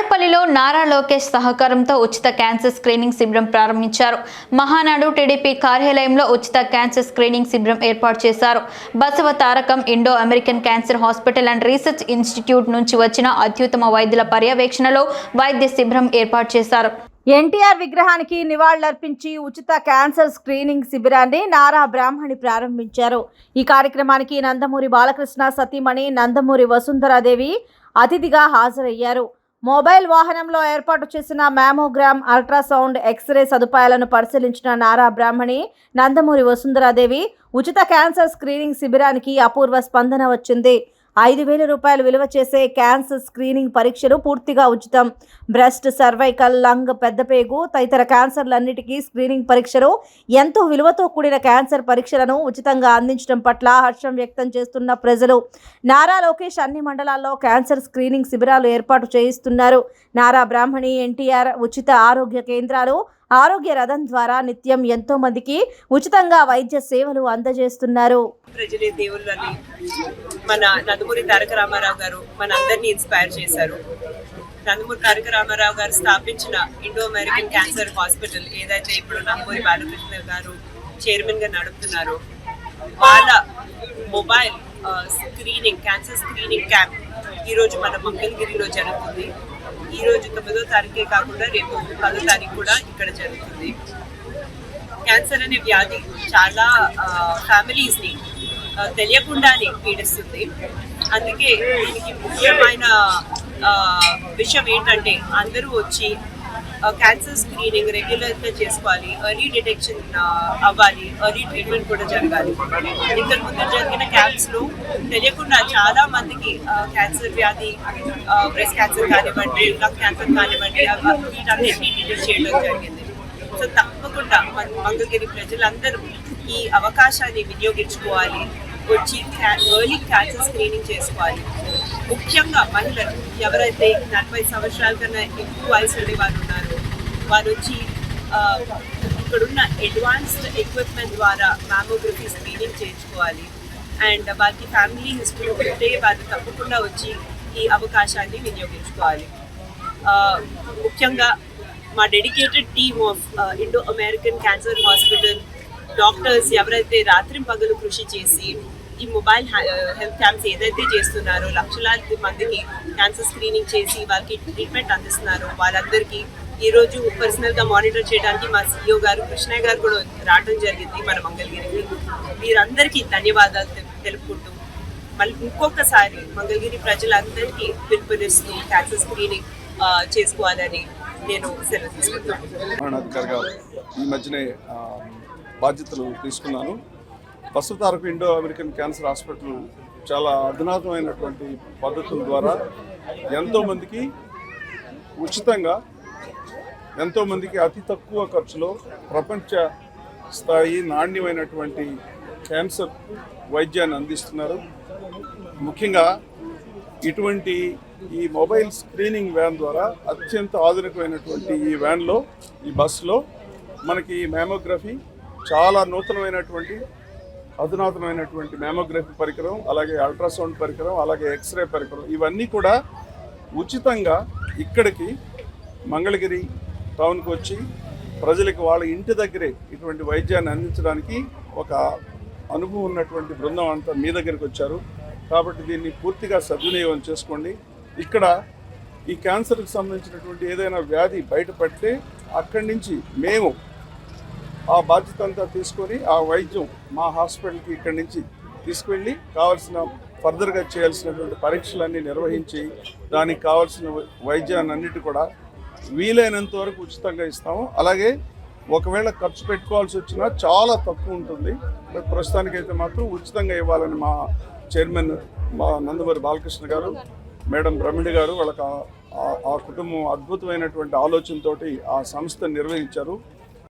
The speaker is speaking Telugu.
తాడేపల్లిలో నారా లోకేష్ సహకారంతో ఉచిత క్యాన్సర్ స్క్రీనింగ్ శిబిరం ప్రారంభించారు. మహానాడు టీడీపీ కార్యాలయంలో ఉచిత క్యాన్సర్ స్క్రీనింగ్ శిబిరం ఏర్పాటు చేశారు. Basavatarakam Indo American cancer hospital and research institute నుంచి వచ్చిన అత్యుత్తమ వైద్యుల పర్యవేక్షణలో వైద్య శిబిరం ఏర్పాటు చేశారు. ఎన్టీఆర్ విగ్రహానికి నివాళులర్పించి ఉచిత క్యాన్సర్ స్క్రీనింగ్ శిబిరాన్ని నారా బ్రాహ్మణి ప్రారంభించారు. ఈ కార్యక్రమానికి నందమూరి బాలకృష్ణ సతీమణి నందమూరి వసుంధరాదేవి అతిథిగా హాజరయ్యారు. మొబైల్ వాహనంలో ఏర్పాటు చేసిన మ్యామోగ్రామ్ అల్ట్రాసౌండ్ ఎక్స్రే సదుపాయాలను పరిశీలించిన నారా బ్రాహ్మణి నందమూరి వసుంధరాదేవి ఉచిత క్యాన్సర్ స్క్రీనింగ్ శిబిరానికి అపూర్వ స్పందన వచ్చింది. ఐదు వేల రూపాయలు విలువ చేసే క్యాన్సర్ స్క్రీనింగ్ పరీక్షలు పూర్తిగా ఉచితం. బ్రెస్ట్ సర్వైకల్ లంగ్ పెద్దపేగు తదితర క్యాన్సర్లన్నిటికీ స్క్రీనింగ్ పరీక్షలు ఎంతో విలువతో కూడిన క్యాన్సర్ పరీక్షలను ఉచితంగా అందించడం పట్ల హర్షం వ్యక్తం చేస్తున్న ప్రజలు. నారా లోకేష్ అన్ని మండలాల్లో క్యాన్సర్ స్క్రీనింగ్ శిబిరాలు ఏర్పాటు చేయిస్తున్నారు. నారా బ్రాహ్మణి ఎన్టీఆర్ ఉచిత ఆరోగ్య కేంద్రాలు ఆరోగ్య రథం ద్వారా నిత్యం ఎంతో మందికి ఉచితంగా వైద్య సేవలు అందజేస్తున్నారు. ప్రజలే దేవుళ్ళని మన నందమూరి తారక రామారావు గారు మన అందరినీ ఇన్స్పైర్ చేశారు. నందమూరి తారక రామారావు గారు స్థాపించిన ఇండో అమెరికన్ క్యాన్సర్ హాస్పిటల్ ఏదైతే ఇప్పుడు నందమూరి బాలకృష్ణ గారు చైర్మన్గా నడుపుతున్నారు వాళ్ళ mobile screening cancer screening camp ఈరోజు మన మంగళగిరిలో జరుగుతుంది. ఈ రోజు తొమ్మిదో తారీఖే కాకుండా రేపు పదో తారీఖు కూడా ఇక్కడ జరుగుతుంది. క్యాన్సర్ అనే వ్యాధి చాలా ఫ్యామిలీస్ని తెలియకుండానే పీడిస్తుంది. అందుకే దీనికి ముఖ్యమైన ఆ, విషయం ఏంటంటే అందరూ వచ్చి క్యాన్సర్ స్క్రీనింగ్ రెగ్యులర్గా చేసుకోవాలి. ఎర్లీ డిటెక్షన్ అవ్వాలి. ఎర్లీ ట్రీట్మెంట్ కూడా జరగాలి. ఇంతకు ముందు జరిగిన క్యాంప్స్లో తెలియకుండా చాలా మందికి క్యాన్సర్ వ్యాధి బ్రెస్ట్ క్యాన్సర్ కానివ్వండి లంగ్ క్యాన్సర్ కానివ్వండి వీటన్నిటిని డిటెక్ట్ చేయడం జరిగింది. సో తప్పకుండా మన మంగళగిరి ప్రజలందరూ ఈ అవకాశాన్ని వినియోగించుకోవాలి. వచ్చి ఎర్లీ క్యాన్సర్ స్క్రీనింగ్ చేసుకోవాలి. ముఖ్యంగా మహిళలు ఎవరైతే నలభై సంవత్సరాల కన్నా ఎక్కువ వయసు ఉండే వారు ఉన్నారో వారు వచ్చి ఇక్కడున్న అడ్వాన్స్డ్ ఎక్విప్మెంట్ ద్వారా మ్యామోగ్రఫీ స్క్రీనింగ్ చేయించుకోవాలి. అండ్ వారికి ఫ్యామిలీ హిస్టరీ ఉంటే వారు తప్పకుండా వచ్చి ఈ అవకాశాన్ని వినియోగించుకోవాలి. ముఖ్యంగా మా dedicated team of Indo American cancer hospital doctors ఎవరైతే రాత్రి పగలు కృషి చేసి ఈ మొబైల్ హెల్త్ క్యాంప్స్ ఏదైతే చేస్తున్నారో లక్షలాది మందికి క్యాన్సర్ స్క్రీనింగ్ చేసి వాళ్ళకి ట్రీట్మెంట్ అందిస్తున్నారో వాళ్ళందరికీ ఈ రోజు పర్సనల్గా మానిటర్ చేయడానికి మా సిఇఓ గారు కృష్ణయ్య గారు కూడా రావడం జరిగింది మన మంగళగిరికి. మీరందరికీ ధన్యవాదాలు తెలుపుకుంటూ మళ్ళీ ఇంకొకసారి మంగళగిరి ప్రజలందరికీ పిలుపునిస్తూ క్యాన్సర్ స్క్రీనింగ్ చేసుకోవాలని నేను సెలవు తీసుకుంటాను ఈ మధ్యనే బాధ్యతలు తీసుకున్నాను. ప్రస్తుతారకు ఇండో అమెరికన్ క్యాన్సర్ హాస్పిటల్ చాలా అధునాతమైనటువంటి పద్ధతుల ద్వారా ఎంతోమందికి ఉచితంగా ఎంతోమందికి అతి తక్కువ ఖర్చులో ప్రపంచ స్థాయి నాణ్యమైనటువంటి క్యాన్సర్ వైద్యాన్ని అందిస్తున్నారు. ముఖ్యంగా ఇటువంటి ఈ మొబైల్ స్క్రీనింగ్ వ్యాన్ ద్వారా అత్యంత ఆధునికమైనటువంటి ఈ వ్యాన్లో ఈ బస్సులో మనకి మ్యామోగ్రఫీ చాలా నూతనమైనటువంటి అధునాతనమైనటువంటి మ్యామోగ్రఫీ పరికరం అలాగే అల్ట్రాసౌండ్ పరికరం అలాగే ఎక్స్రే పరికరం ఇవన్నీ కూడా ఉచితంగా ఇక్కడికి మంగళగిరి టౌన్కి వచ్చి ప్రజలకు వాళ్ళ ఇంటి దగ్గరే ఇటువంటి వైద్యాన్ని అందించడానికి ఒక అనుభవం ఉన్నటువంటి బృందం అంతా మీ దగ్గరికి వచ్చారు. కాబట్టి దీన్ని పూర్తిగా సద్వినియోగం చేసుకోండి. ఇక్కడ ఈ క్యాన్సర్కి సంబంధించినటువంటి ఏదైనా వ్యాధి బయటపడితే అక్కడి నుంచి మేము ఆ బాధ్యత అంతా తీసుకొని ఆ వైద్యం మా హాస్పిటల్కి ఇక్కడి నుంచి తీసుకువెళ్ళి కావాల్సిన ఫర్దర్గా చేయాల్సినటువంటి పరీక్షలన్నీ నిర్వహించి దానికి కావాల్సిన వైద్యాన్ని కూడా వీలైనంత వరకు ఉచితంగా ఇస్తాము. అలాగే ఒకవేళ ఖర్చు పెట్టుకోవాల్సి వచ్చినా చాలా తక్కువ ఉంటుంది. ప్రస్తుతానికైతే మాత్రం ఉచితంగా ఇవ్వాలని మా చైర్మన్ మా నందమూరి బాలకృష్ణ గారు మేడం బ్రహ్మిడి గారు వాళ్ళకి ఆ- ఆ కుటుంబం అద్భుతమైనటువంటి ఆలోచనతోటి ఆ సంస్థ నిర్వహించారు.